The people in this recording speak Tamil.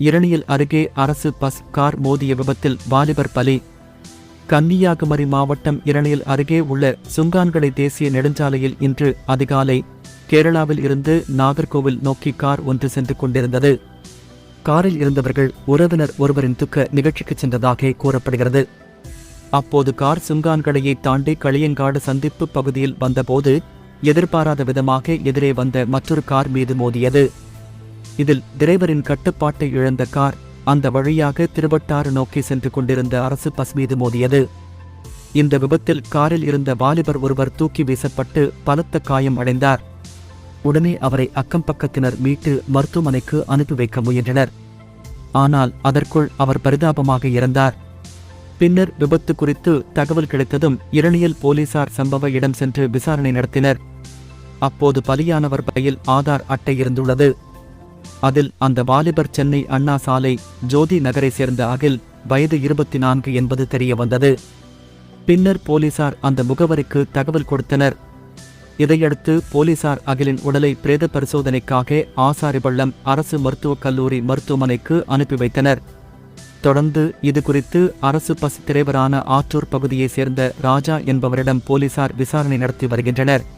இரணியல் அருகே அரசு பஸ் கார் மோதிய விபத்தில் வாலிபர் பலி. கன்னியாகுமரி மாவட்டம் இரணியல் அருகே உள்ள சுங்கான்கடை தேசிய நெடுஞ்சாலையில் இன்று அதிகாலை கேரளாவில் இருந்து நாகர்கோவில் நோக்கி கார் ஒன்று சென்று கொண்டிருந்தது. காரில் இருந்தவர்கள் உறவினர் ஒருவரின் துக்க நிகழ்ச்சிக்கு சென்றதாக கூறப்படுகிறது. அப்போது கார் சுங்கான்கடையை தாண்டி களியங்காடு சந்திப்பு பகுதியில் வந்தபோது எதிர்பாராத விதமாக எதிரே வந்த மற்றொரு கார் மீது மோதியது. இதில் டிரைவரின் கட்டுப்பாட்டை இழந்த கார் அந்த வழியாக திருவட்டாறு நோக்கி சென்று கொண்டிருந்த அரசு பஸ் மீது மோதியது. இந்த விபத்தில் காரில் இருந்த வாலிபர் ஒருவர் தூக்கி வீசப்பட்டு பலத்த காயம் அடைந்தார். உடனே அவரை அக்கம் பக்கத்தினர் மீட்டு மருத்துவமனைக்கு அனுப்பி வைக்க முயன்றனர். ஆனால் அதற்குள் அவர் பரிதாபமாக இறந்தார். பின்னர் விபத்து குறித்து தகவல் கிடைத்ததும் இரணியல் போலீசார் சம்பவ இடம் சென்று விசாரணை நடத்தினர். அப்போது பலியானவர் பையில் ஆதார் அட்டை இருந்துள்ளது. அதில் அந்த வாலிபர் சென்னை அண்ணா சாலை ஜோதி நகரை சேர்ந்த அகில் வயது இருபத்தி நான்கு என்பது தெரிய வந்தது. பின்னர் போலீசார் அந்த முகவரிக்கு தகவல் கொடுத்தனர். இதையடுத்து போலீசார் அகிலின் உடலை பிரேத பரிசோதனைக்காக ஆசாரிபள்ளம் அரசு மருத்துவக் கல்லூரி மருத்துவமனைக்கு அனுப்பி வைத்தனர். தொடர்ந்து இது குறித்து அரசு பஸ் திரைவரான ஆற்றூர் பகுதியைச் சேர்ந்த ராஜா என்பவரிடம் போலீசார் விசாரணை நடத்தி வருகின்றனர்.